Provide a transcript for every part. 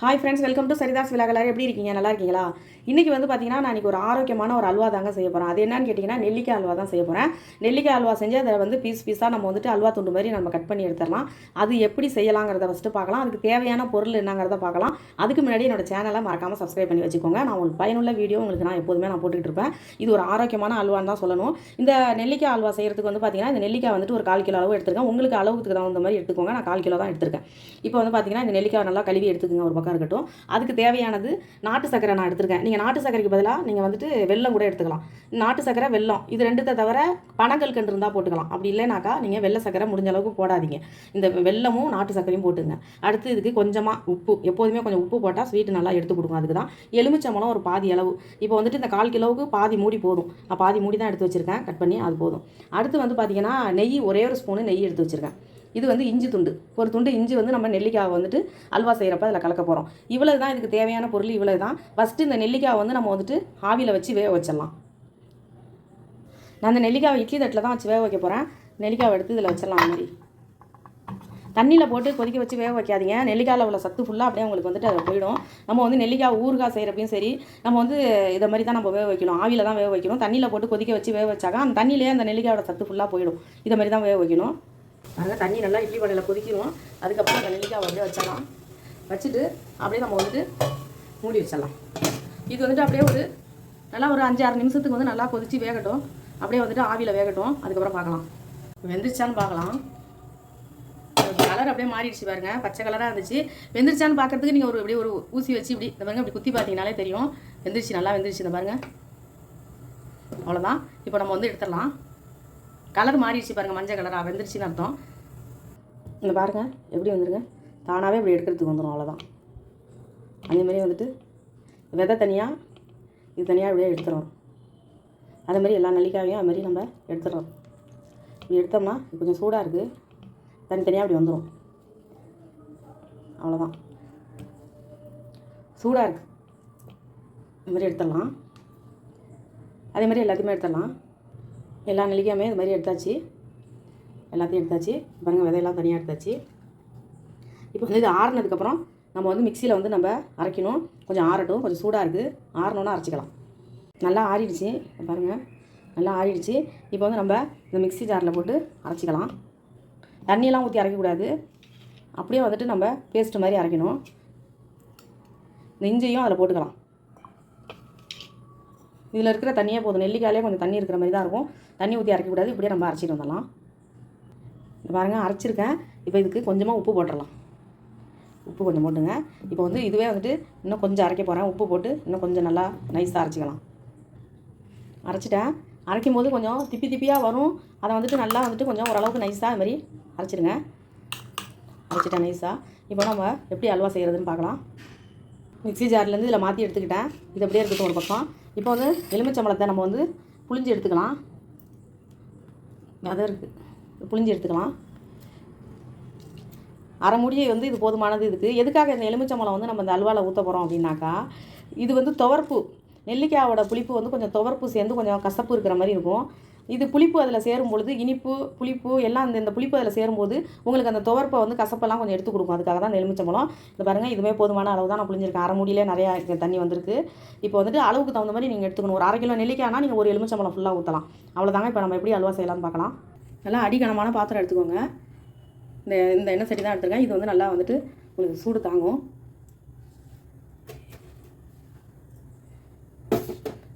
Hi friends welcome to Saritha's விழா எப்படி இருக்கீங்க? நல்லா இருக்கீங்களா? இன்றைக்கி வந்து பார்த்தீங்கன்னா நான் இன்றைக்கி ஒரு ஆரோக்கியமான ஒரு அல்வா தாங்க செய்ய போகிறேன் அது என்னன்னு கேட்டிங்கன்னா நெல்லிக்காய் அல்வா தான் செய்ய போகிறேன் நெல்லிக்காய் அல்வா செஞ்சு அதை வந்து பீஸ் பீஸாக நம்ம வந்துட்டு அல்வா துண்டு மாதிரி நம்ம கட் பண்ணி எடுத்துடலாம். அது எப்படி செய்யலாங்கிறத ஃபஸ்ட்டு பார்க்கலாம். அதுக்கு தேவையான பொருள் என்னங்கிறத பார்க்கலாம். அதுக்கு முன்னாடி என்னோட சேனலை மறக்காமல் சப்ஸ்கிரைப் பண்ணி வச்சுக்கோங்க. நான் உங்களுக்கு பயனுள்ள வீடியோ உங்களுக்கு நான் எப்போதுமே நான் போட்டுக்கிட்டு இருப்பேன். இது ஒரு ஆரோக்கியமான அல்வான்னு தான் சொல்லணும். இந்த நெல்லிக்காய் அல்வா செய்கிறதுக்கு வந்து பார்த்தீங்கன்னா இந்த நெல்லிக்காய் வந்துட்டு ஒரு கால் கிலோ அளவு எடுத்துருக்கேன். உங்களுக்கு அளவுக்கு தகுந்த மாதிரி எடுத்துக்கோங்க. நான் கால் கிலோ தான் எடுத்துருக்கேன். இப்போ வந்து பார்த்தீங்கன்னா இந்த நெல்லிக்காய் நல்லா கழுவி எடுத்துக்கோங்க ஒரு பக்கம். இருக்கட்டும் அதுக்கு தேவையானது நாட்டு சக்கரை நான் எடுத்திருக்கேன். நீங்கள் நாட்டு சக்கரைக்கு பதிலாக நீங்கள் வந்துட்டு வெல்லம் கூட எடுத்துக்கலாம். நாட்டு சக்கரை வெல்லம் இது ரெண்டுத்தை தவிர பனங்கள் கண்டு இருந்தால் போட்டுக்கலாம். அப்படி இல்லைனாக்கா நீங்கள் வெள்ளை சக்கரை முடிஞ்ச அளவுக்கு போடாதீங்க. இந்த வெல்லமும் நாட்டு சக்கரையும் போட்டுங்க. அடுத்து இதுக்கு கொஞ்சமாக உப்பு. எப்போதுமே கொஞ்சம் உப்பு போட்டால் ஸ்வீட் நல்லா எடுத்து கொடுக்கும் அதுக்கு தான் எலுமிச்சம்பழம் ஒரு பாதி அளவு. இப்போ வந்துட்டு இந்த கால் கிலோவுக்கு பாதி மூடி போதும். நான் பாதி மூடி தான் எடுத்து வச்சுருக்கேன். கட் பண்ணி அது போதும். அடுத்து வந்து பார்த்தீங்கன்னா நெய் ஒரே ஒரு ஸ்பூனு நெய் எடுத்து வச்சுருக்கேன். இது வந்து இஞ்சி துண்டு. ஒரு துண்டு இஞ்சி வந்து நம்ம நெல்லிக்காய் வந்துட்டு அல்வா செய்கிறப்ப அதில் கலக்க போகிறோம் இவ்வளவு தான் இதுக்கு தேவையான பொருள் இவ்வளவு தான் ஃபஸ்ட்டு இந்த நெல்லிக்காய் வந்து நம்ம வந்துட்டு ஆவியில் வச்சு வேக வச்சிடலாம். நான் அந்த நெல்லிக்காவை இட்லி தட்டில் தான் வச்சு வேக வைக்க போகிறேன் நெல்லிக்காவை எடுத்து இதில் வச்சிடலாம் அந்த மாதிரி தண்ணியில் போட்டு கொதிக்க வச்சு வேக வைக்காதீங்க. நெல்லிக்காயில் உள்ள சத்து ஃபுல்லாக அப்படியே உங்களுக்கு வந்துட்டு அதை போயிடும். நம்ம வந்து நெல்லிக்காய் ஊறுகாய் செய்கிறப்பையும் சரி நம்ம வந்து இதை மாதிரி தான் நம்ம வேக வைக்கணும். ஆவியில் தான் வேக வைக்கணும். தண்ணியில் போட்டு கொதிக்க வச்சு வேக வச்சாக்கா அந்த தண்ணியிலே அந்த நெல்லிக்காயோட சத்து ஃபுல்லாக போயிடும். இதை மாதிரி தான் வேக வைக்கணும். அதனால் தண்ணி நல்லா இட்லி வடையில் கொதிக்கணும் அதுக்கப்புறம் நெல்லிக்காய் அப்படியே வச்சிடலாம். வச்சுட்டு அப்படியே நம்ம வந்துட்டு மூடி வச்சிடலாம். இது வந்துட்டு அப்படியே ஒரு நல்லா ஒரு அஞ்சு ஆறு நிமிஷத்துக்கு வந்து நல்லா கொதித்து வேகட்டும். அப்படியே வந்துட்டு ஆவியில் வேகட்டும். அதுக்கப்புறம் பார்க்கலாம். வெந்துருச்சான்னு பார்க்கலாம். கலர் அப்படியே மாறிடுச்சு பாருங்க. பச்சை கலராக இருந்துச்சு. வெந்துருச்சான்னு பார்க்கறதுக்கு நீங்கள் ஒரு அப்படியே ஒரு ஊசி வச்சு இப்படி இந்த பாருங்க இப்படி குத்தி பார்த்தீங்கனாலே தெரியும். வெந்துருச்சு நல்லா வெந்துருச்சு இந்த பாருங்க. அவ்வளோதான் இப்போ நம்ம வந்து எடுத்துடலாம். கலர் மாறிடுச்சு பாருங்கள் மஞ்சள் கலராக வெந்துருச்சுன்னு அர்த்தம். இந்த பாருங்க எப்படி வந்துருங்க தானாகவே இப்படி எடுக்கிறதுக்கு வந்துடும் அவ்வளோதான் அதேமாதிரி வந்துட்டு விதை தனியாக இது தனியாக இப்படியே எடுத்துடுறோம் அதேமாதிரி எல்லா நெல்லிக்காயும் அதுமாதிரி நம்ம எடுத்துடுறோம் இப்படி எடுத்தோம்னா கொஞ்சம் சூடாக இருக்குது தனித்தனியாக அப்படி வந்துடும் அவ்வளோதான் சூடாக இருக்குது இதுமாதிரி எடுத்துடலாம். அதேமாதிரி எல்லாத்தையுமே எடுத்துடலாம். எல்லா நெல்லிக்காயுமே இது மாதிரி எடுத்தாச்சு. எல்லாத்தையும் எடுத்தாச்சு. பாருங்க விதையெல்லாம் தனியாக எடுத்தாச்சு. இப்போ வந்து இது ஆறுனதுக்கப்புறம் நம்ம வந்து மிக்சியில் வந்து நம்ம அரைக்கணும். கொஞ்சம் ஆறட்டும். கொஞ்சம் சூடாக இருக்குது ஆறணுன்னா அரைச்சிக்கலாம். நல்லா ஆறிடுச்சு. பாருங்கள் நல்லா ஆறிடுச்சு. இப்போ வந்து நம்ம இந்த மிக்ஸி ஜாரில் போட்டு அரைச்சிக்கலாம். தண்ணியெல்லாம் ஊற்றி அரைக்கக்கூடாது. அப்படியே வந்துட்டு நம்ம பேஸ்ட் மாதிரி அரைக்கணும். இந்த இஞ்சியும் அதில் போட்டுக்கலாம். இதில் இருக்கிற தண்ணியே போதும். நெல்லிக்காயிலே கொஞ்சம் தண்ணி இருக்கிற மாதிரி தான் இருக்கும். தண்ணி ஊற்றி அரைக்கக்கூடாது இப்படியே நம்ம அரைச்சிட்டு வந்துடலாம். பாருங்கள் அரைச்சிருக்கேன். இப்போ இதுக்கு கொஞ்சமாக உப்பு போட்டுடலாம். உப்பு கொஞ்சம் போட்டுங்க. இப்போ வந்து இதுவே வந்துட்டு இன்னும் கொஞ்சம் அரைக்க போகிறேன் உப்பு போட்டு இன்னும் கொஞ்சம் நல்லா நைஸாக அரைச்சிக்கலாம். அரைச்சிட்டேன். அரைக்கும் போது கொஞ்சம் திப்பி திப்பியாக வரும். அதை வந்துட்டு நல்லா வந்துட்டு கொஞ்சம் ஓரளவுக்கு நைஸாக அது மாதிரி அரைச்சிடுங்க. அரைச்சிட்டேன் நைஸாக இப்போ நம்ம எப்படி அல்வா செய்கிறதுன்னு பார்க்கலாம். மிக்ஸி ஜார்லேருந்து இதில் மாற்றி எடுத்துக்கிட்டேன். இது அப்படியே இருக்கட்டும் ஒரு பக்கம். இப்போ வந்து எலுமிச்சம்பழத்தை நம்ம வந்து புளிஞ்சு எடுத்துக்கலாம். விதை இருக்குது புளிஞ்சு எடுத்துக்கலாம். அரை முடியை வந்து இது போதுமானது இதுக்கு. எதுக்காக இந்த எலுமிச்சம்பழம் வந்து நம்ம இந்த அல்வாவில் ஊற்ற போகிறோம் அப்படின்னாக்கா இது வந்து துவர்ப்பு. நெல்லிக்காயோட புளிப்பு வந்து கொஞ்சம் துவர்ப்பு சேர்ந்து கொஞ்சம் கசப்பு இருக்கிற மாதிரி இருக்கும். இது புளிப்பு அதில் சேரும் பொழுது இனிப்பு புளிப்பு எல்லாம் அந்த இந்த புளிப்பு அதில் சேரும்போது உங்களுக்கு அந்த துவர்ப்பை வந்து கசப்பெல்லாம் கொஞ்சம் எடுத்து கொடுக்கும். அதுக்காக தான் எலுமிச்சம்பழம். இந்த பாருங்கள் இதுவே போதுமான அளவு தான் நான் புளிஞ்சிருக்கேன் அரை மூடியிலே நிறையா தண்ணி வந்திருக்கு. இப்போ வந்துட்டு அளவுக்கு தகுந்த மாதிரி நீங்கள் எடுத்துக்கணும். ஒரு அரை கிலோ நெல்லிக்காய்னா நீங்கள் ஒரு எலுமிச்சம்பழம் ஃபுல்லாக ஊற்றலாம் அவ்வளோதாங்க இப்போ நம்ம எப்படி அல்வா செய்யலாம்னு பார்க்கலாம். நல்லா அடிக்கனமான பாத்திரம் எடுத்துக்கோங்க. இந்த இந்த எண்ணெய் சட்டி தான் எடுத்துருக்கேன். இது வந்து நல்லா வந்துட்டு உங்களுக்கு சூடு தாங்கும்.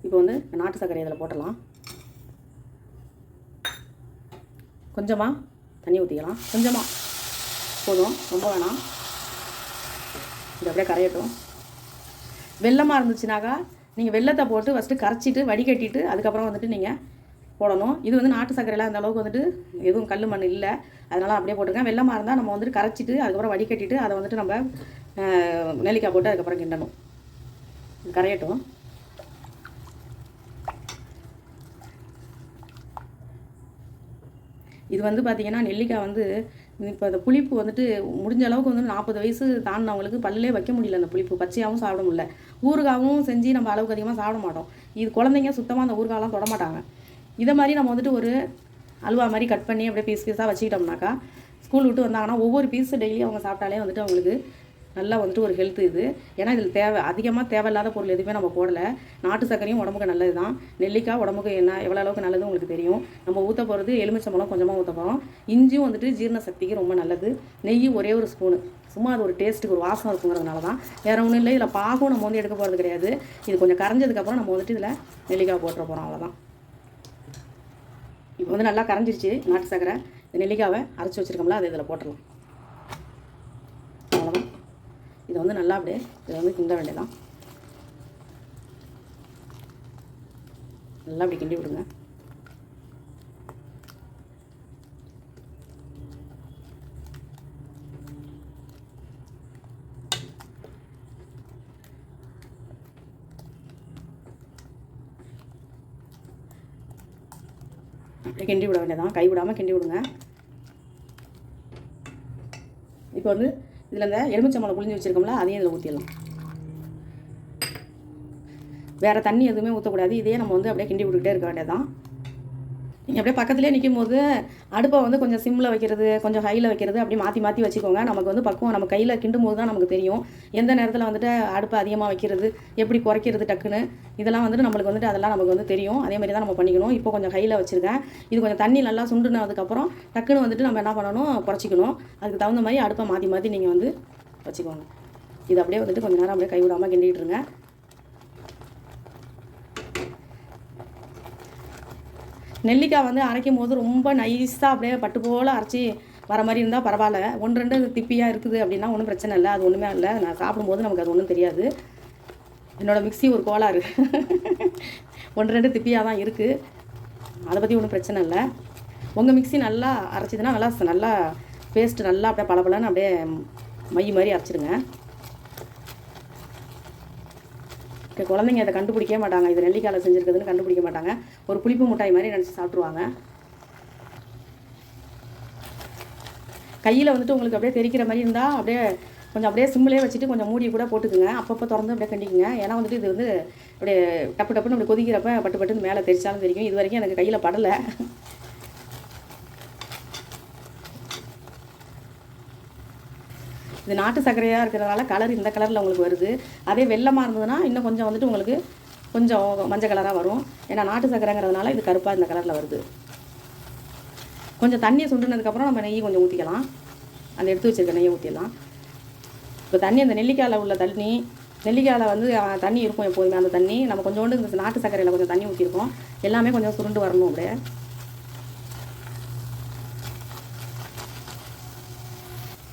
இப்போ வந்து நாட்டு சர்க்கரை இதில் போட்டுடலாம். கொஞ்சமாக தண்ணி ஊற்றிக்கலாம் கொஞ்சமாக போதும். ரொம்ப வேணாம். இது அப்படியே கரையட்டும். வெள்ளமாக இருந்துச்சுனாக்கா நீங்கள் வெள்ளத்தை போட்டு ஃபஸ்ட்டு கரைச்சிட்டு வடிகட்டிட்டு அதுக்கப்புறம் வந்துட்டு நீங்கள் போடணும். இது வந்து நாட்டு சர்க்கரையில் அந்த அளவுக்கு வந்துட்டு எதுவும் கல் மண் இல்லை. அதனால் அப்படியே போட்டுருக்கேன் வெள்ளமாக இருந்தால் நம்ம வந்துட்டு கரைச்சிட்டு அதுக்கப்புறம் வடிகட்டிட்டு அதை வந்துட்டு நம்ம நெல்லிக்காய் போட்டு அதுக்கப்புறம் கிண்டணும். கரையட்டும். இது வந்து பார்த்திங்கன்னா நெல்லிக்காய் வந்து இப்போ அந்த புளிப்பு வந்துட்டு முடிஞ்ச அளவுக்கு வந்து நாற்பது வயசு தாண்டினவங்களுக்கு பல்லே வைக்க முடியல அந்த புளிப்பு. பச்சையாகவும் சாப்பிட முடியல. ஊறுகாவும் செஞ்சு நம்ம அளவுக்கு அதிகமாக சாப்பிட மாட்டோம். இது குழந்தைங்க சுத்தமாக அந்த ஊறுகாலாம் தொட மாட்டாங்க. இதை மாதிரி நம்ம வந்துட்டு ஒரு அல்வா மாதிரி கட் பண்ணி அப்படியே பீஸ் பீஸாக வச்சுக்கிட்டோம்னாக்கா ஸ்கூல் விட்டு வந்தாங்கன்னா ஒவ்வொரு பீஸ் டெய்லி அவங்க சாப்பிட்டாலே வந்துட்டு அவங்களுக்கு நல்லா வந்துட்டு ஒரு ஹெல்த் இது. ஏன்னா இதில் தேவை அதிகமாக தேவையில்லாத பொருள் எதுவுமே நம்ம போடலை. நாட்டு சர்க்கரையும் உடம்புக்கு நல்லது தான் நெல்லிக்காய் உடம்புக்கு என்ன எவ்வளோ அளவுக்கு நல்லது உங்களுக்கு தெரியும். நம்ம ஊற்ற போகிறது எலுமிச்சம்பழம் கொஞ்சமாக ஊற்ற போகிறோம் இஞ்சியும் வந்துட்டு ஜீரண சக்திக்கு ரொம்ப நல்லது. நெய் ஒரே ஒரு ஸ்பூனு சும்மா அது ஒரு டேஸ்ட்டுக்கு ஒரு வாசம் இருக்குங்கிறதுனால தான் வேறு ஒன்றும் இல்லை இதில் பாகும் நம்ம வந்து எடுக்க போகிறது கிடையாது. இது கொஞ்சம் கரைஞ்சதுக்கப்புறம் நம்ம வந்துட்டு இதில் நெல்லிக்காய் போட்டுற போகிறோம் அவ்வளோதான் இப்போ வந்து நல்லா கரைஞ்சிருச்சு நாட்டு சர்க்கரை. இந்த நெல்லிக்காவை அரைச்சி வச்சுருக்கோம்ல அதை இதில் போட்டுடலாம் அவ்வளோதான் இதை வந்து நல்லா அப்படியே இதை வந்து கிண்ட வேண்டியதான் நல்லா அப்படி கிண்டி விடுங்க. அப்படியே கிண்டி விட வேண்டியதான் கை விடாமல் கிண்டி விடுங்க. இப்போ வந்து இதில் இந்த எலுமிச்சம்பழம் புளிஞ்சு வச்சுருக்கோம்ல அதையும் இதில் ஊற்றிடலாம் வேறு தண்ணி எதுவுமே ஊற்றக்கூடாது இதே நம்ம வந்து அப்படியே கிண்டி விட்டுக்கிட்டே இருக்க வேண்டியதான் நீங்கள் அப்படியே பக்கத்துலேயே நிற்கும் போது அடுப்பை வந்து கொஞ்சம் சிம்மில் வைக்கிறது கொஞ்சம் ஹையில் வைக்கிறது அப்படி மாற்றி மாற்றி வச்சுக்கோங்க. நமக்கு வந்து பக்குவம் நம்ம கையில் கிண்டும் போது தான் நமக்கு தெரியும். எந்த நேரத்தில் வந்துட்டு அடுப்பை அதிகமாக வைக்கிறது எப்படி குறைக்கிறது டக்குன்னு இதெல்லாம் வந்துட்டு நம்மளுக்கு வந்துட்டு அதெல்லாம் நமக்கு வந்து தெரியும். அதே மாதிரி தான் நம்ம பண்ணிக்கணும். இப்போ கொஞ்சம் ஹையில் வச்சுருக்கேன். இது கொஞ்சம் தண்ணி நல்லா சுண்டுனதுக்கப்புறம் டக்குன்னு வந்துட்டு நம்ம என்ன பண்ணணும் குறைச்சிக்கணும். அதுக்கு தகுந்த மாதிரி அடுப்பை மாற்றி மாற்றி நீங்கள் வந்து வச்சுக்கோங்க. இது அப்படியே வந்துட்டு கொஞ்சம் நேரம் அப்படியே கைவிடாமல் கிண்டிகிட்டு இருங்க. நெல்லிக்காய் வந்து அரைக்கும் போது ரொம்ப நைஸாக அப்படியே பட்டு போல் அரைச்சி வர மாதிரி இருந்தால் பரவாயில்ல. ஒன்று ரெண்டு திப்பியாக இருக்குது அப்படின்னா ஒன்றும் பிரச்சனை இல்லை. அது ஒன்றுமே இல்லை. நான் சாப்பிடும்போது நமக்கு அது ஒன்றும் தெரியாது. என்னோடய மிக்ஸி ஒரு கோளாறு. ஒன்று ரெண்டு திப்பியாக தான் இருக்குது அதை பற்றி ஒன்றும் பிரச்சனை இல்லை. உங்கள் மிக்ஸி நல்லா அரைச்சிதுன்னா நல்லா நல்லா பேஸ்ட்டு நல்லா அப்படியே பளபளன்னு அப்படியே மை மாதிரி அரைச்சிடுங்க குழந்தைங்க இதை கண்டுபிடிக்கவே மாட்டாங்க. இது நெல்லிக்காயில் செஞ்சுருக்குதுன்னு கண்டுபிடிக்க மாட்டாங்க. ஒரு புளிப்பு மிட்டாய் மாதிரி நினச்சி சாப்பிட்ருவாங்க கையில் வந்துட்டு உங்களுக்கு அப்படியே தெரிக்கிற மாதிரி இருந்தால் அப்படியே கொஞ்சம் அப்படியே சிம்மிலே வச்சுட்டு கொஞ்சம் மூடி கூட போட்டுக்குங்க. அப்பப்போ திறந்து அப்படியே கண்டிக்குங்க. ஏன்னா வந்துட்டு இது வந்து அப்படியே டப்பு டப்புன்னு அப்படி கொதிக்கிறப்ப பட்டு பட்டுன்னு மேலே தெரிச்சாலும் தெரியும். இது வரைக்கும் எனக்கு கையில் படலை. இது நாட்டு சர்க்கரையாக இருக்கிறதால கலர் இந்த கலரில் உங்களுக்கு வருது. அதே வெள்ளமாக இருந்ததுன்னா இன்னும் கொஞ்சம் வந்துட்டு உங்களுக்கு கொஞ்சம் மஞ்சள் கலராக வரும். ஏன்னா நாட்டு சர்க்கரைங்கிறதுனால இது கருப்பாக இந்த கலரில் வருது. கொஞ்சம் தண்ணியை சுண்டுனதுக்கப்புறம் நம்ம நெய் கொஞ்சம் ஊற்றிக்கலாம் அந்த எடுத்து வச்சுருக்க நெய்யை ஊற்றிடலாம் இப்போ தண்ணி அந்த நெல்லிக்காயில் உள்ள தண்ணி நெல்லிக்காயில் வந்து தண்ணி இருக்கும் எப்போதுமே அந்த தண்ணி. நம்ம கொஞ்சோண்டு இந்த நாட்டு சர்க்கரையில் கொஞ்சம் தண்ணி ஊற்றிருக்கோம் எல்லாமே கொஞ்சம் சுருண்டு வரணும் அப்படியே.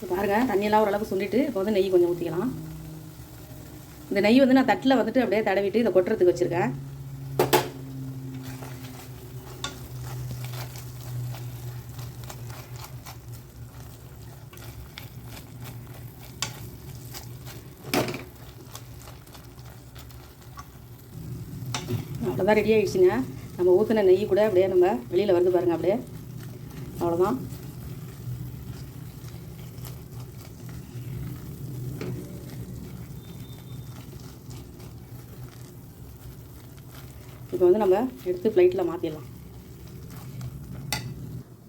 இப்போ பாருங்கள் தண்ணியெல்லாம் ஓரளவுக்கு சுண்டிட்டு இப்போ வந்து நெய் கொஞ்சம் ஊற்றிக்கலாம் இந்த நெய் வந்து நான் தட்டில் வந்துட்டு அப்படியே தடவிட்டு இதை கொட்டுறதுக்கு வச்சுருக்கேன். அவ்வளோதான் ரெடி ஆகிடுச்சுங்க நம்ம ஊற்றின நெய் கூட அப்படியே நம்ம வெளியில் வருது பாருங்கள் அப்படியே. அவ்வளோதான் இப்போ வந்து நம்ம எடுத்து ஃப்ளைட்டில் மாற்றிடலாம்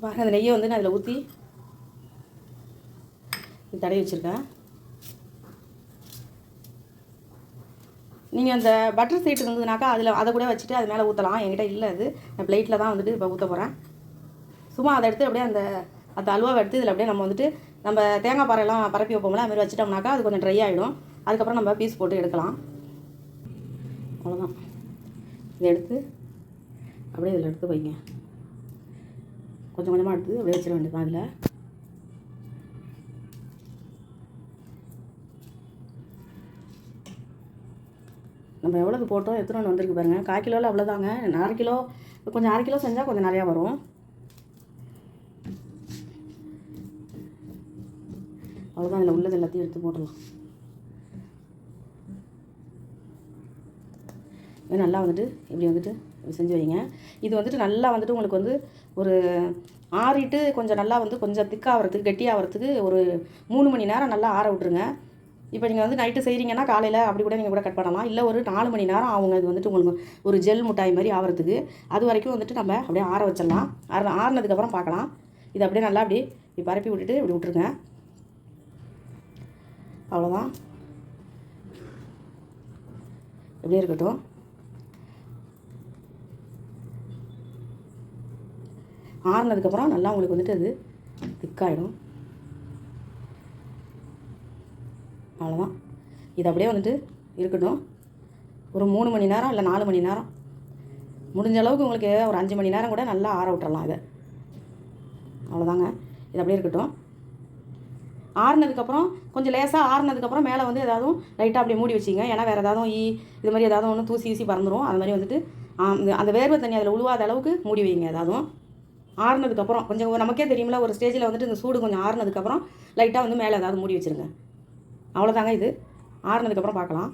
பாருங்கள் அந்த நெய்யை வந்து நான் அதில் ஊற்றி தடவி வச்சுருக்கேன். நீங்கள் அந்த பட்டர் சைட் இருந்ததுனாக்கா அதில் அதை கூட வச்சுட்டு அது மேலே ஊற்றலாம் என்கிட்ட இல்லை அது. நான் பிளேட்டில் தான் வந்துட்டு இப்போ ஊற்ற போகிறேன் சும்மா அதை எடுத்து அப்படியே அந்த அந்த அல்வாவை எடுத்து இதில் அப்படியே நம்ம வந்துட்டு நம்ம தேங்காய் பாறையெல்லாம் பரப்பி வைப்போம்ல அதுமாதிரி வச்சுட்டோம்னாக்கா அது கொஞ்சம் ட்ரை ஆகிடும் அதுக்கப்புறம் நம்ம பீஸ் போட்டு எடுக்கலாம். அவ்வளோதான் இதை எடுத்து அப்படியே இதில் எடுத்து வைங்க. கொஞ்சம் கொஞ்சமாக எடுத்து அப்படியே வச்சிட வேண்டியதான் அதில் நம்ம எவ்வளோக்கு போட்டோம் எத்தனை ஒன்று வந்திருக்கு பாருங்கள் கால் கிலோவில் அவ்வளோதாங்க அரை கிலோ கொஞ்சம் அரை கிலோ செஞ்சால் கொஞ்சம் நிறையா வரும். அவ்வளோதான் இதில் உள்ளது எல்லாத்தையும் எடுத்து போட்டுடலாம். நல்லா வந்துட்டு இப்படி வந்துட்டு செஞ்சு வைங்க. இது வந்துட்டு நல்லா வந்துட்டு உங்களுக்கு வந்து ஒரு ஆறிட்டு கொஞ்சம் நல்லா வந்து கொஞ்சம் திக்காகிறதுக்கு கெட்டியாகிறதுக்கு ஒரு மூணு மணி நேரம் நல்லா ஆற விட்ருங்க இப்போ நீங்கள் வந்து நைட்டு செய்கிறீங்கன்னா காலையில் அப்படி கூட நீங்கள் கூட கட் பண்ணலாம். இல்லை ஒரு நாலு மணி நேரம் அவங்க இது வந்துட்டு உங்களுக்கு ஒரு ஜெல் மிட்டாய் மாதிரி ஆகிறதுக்கு அது வரைக்கும் வந்துட்டு நம்ம அப்படியே ஆற வச்சிடலாம். ஆற ஆறுனதுக்கப்புறம் பார்க்கலாம். இது அப்படியே நல்லா அப்படி இப்படி பரப்பி விட்டுட்டு இப்படி விட்ருங்க அவ்வளோதான் இப்படியே இருக்கட்டும். ஆறுனதுக்கப்புறம் நல்லா உங்களுக்கு வந்துட்டு அது திக்காயிடும். அவ்வளோதான் இது அப்படியே வந்துட்டு இருக்கட்டும். ஒரு மூணு மணி நேரம் இல்லை நாலு மணி நேரம். முடிஞ்ச அளவுக்கு உங்களுக்கு ஒரு அஞ்சு மணி நேரம் கூட நல்லா ஆற விட்டுறலாம் இதை. அவ்வளோதாங்க இது அப்படியே இருக்கட்டும். ஆறுனதுக்கப்புறம் கொஞ்சம் லேசாக ஆறுனதுக்கப்புறம் மேலே வந்து ஏதாவது லைட்டாக அப்படியே மூடி வச்சிங்க. ஏன்னா வேறு ஏதாவது ஈ இது மாதிரி ஏதாவது ஒன்று தூசி ஈசி பறந்துடும் அது மாதிரி வந்துட்டு அந்த வேர்வை தண்ணி அதில் உழுவாத அளவுக்கு மூடி வைங்க ஏதாவது. ஆறுனதுக்கப்புறம் கொஞ்சம் நமக்கே தெரியுமில ஒரு ஸ்டேஜில் வந்துட்டு இந்த சூடு கொஞ்சம் ஆறுனதுக்கப்புறம் லைட்டாக வந்து மேலே ஏதாவது மூடி வச்சிருங்க. அவ்வளோதாங்க இது. ஆறுனதுக்கப்புறம் பார்க்கலாம்.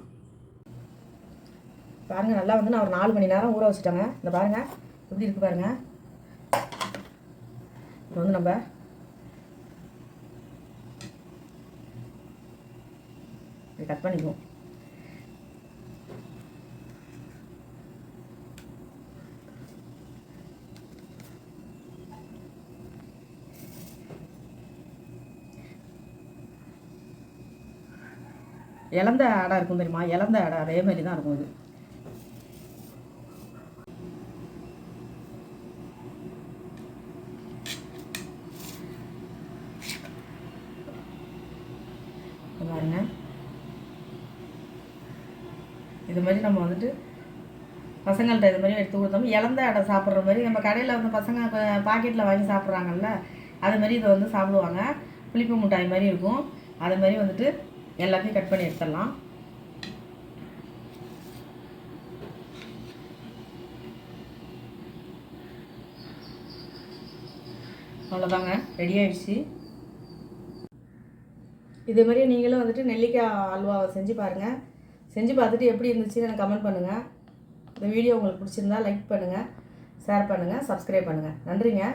பாருங்கள் நல்லா வந்து நான் ஒரு நாலு மணி நேரம் ஊற வச்சுட்டேங்க. இந்த பாருங்கள் எப்படி இருக்கு பாருங்கள் இப்போ வந்து நம்ம கட் பண்ணிக்குவோம். இழந்த அடை இருக்கும் தெரியுமா? இழந்த அடை அதே மாதிரி தான் இருக்கும் இது. பாருங்க. இது மாதிரி நம்ம வந்துட்டு பசங்கள்கிட்ட இது மாதிரி எடுத்து கொடுத்தோம் இழந்த அடை சாப்பிட்ற மாதிரி நம்ம கடையில் வந்து பசங்க பாக்கெட்டில் வாங்கி சாப்பிட்றாங்கல்ல அது மாதிரி இதை வந்து சாப்பிடுவாங்க. புளிப்பு மிட்டாய் மாதிரி இருக்கும். அது மாதிரி வந்துட்டு எல்லாத்தையும் கட் பண்ணி எடுத்துடலாம். அவ்வளோதாங்க ரெடி ஆயிடுச்சு. இதே மாதிரி நீங்களும் வந்துட்டு நெல்லிக்காய் அல்வாவை செஞ்சு பாருங்கள் செஞ்சு பார்த்துட்டு எப்படி இருந்துச்சுன்னு எனக்கு கமெண்ட் பண்ணுங்கள் இந்த வீடியோ உங்களுக்கு பிடிச்சிருந்தா லைக் பண்ணுங்கள் ஷேர் பண்ணுங்கள் சப்ஸ்கிரைப் பண்ணுங்கள் நன்றிங்க.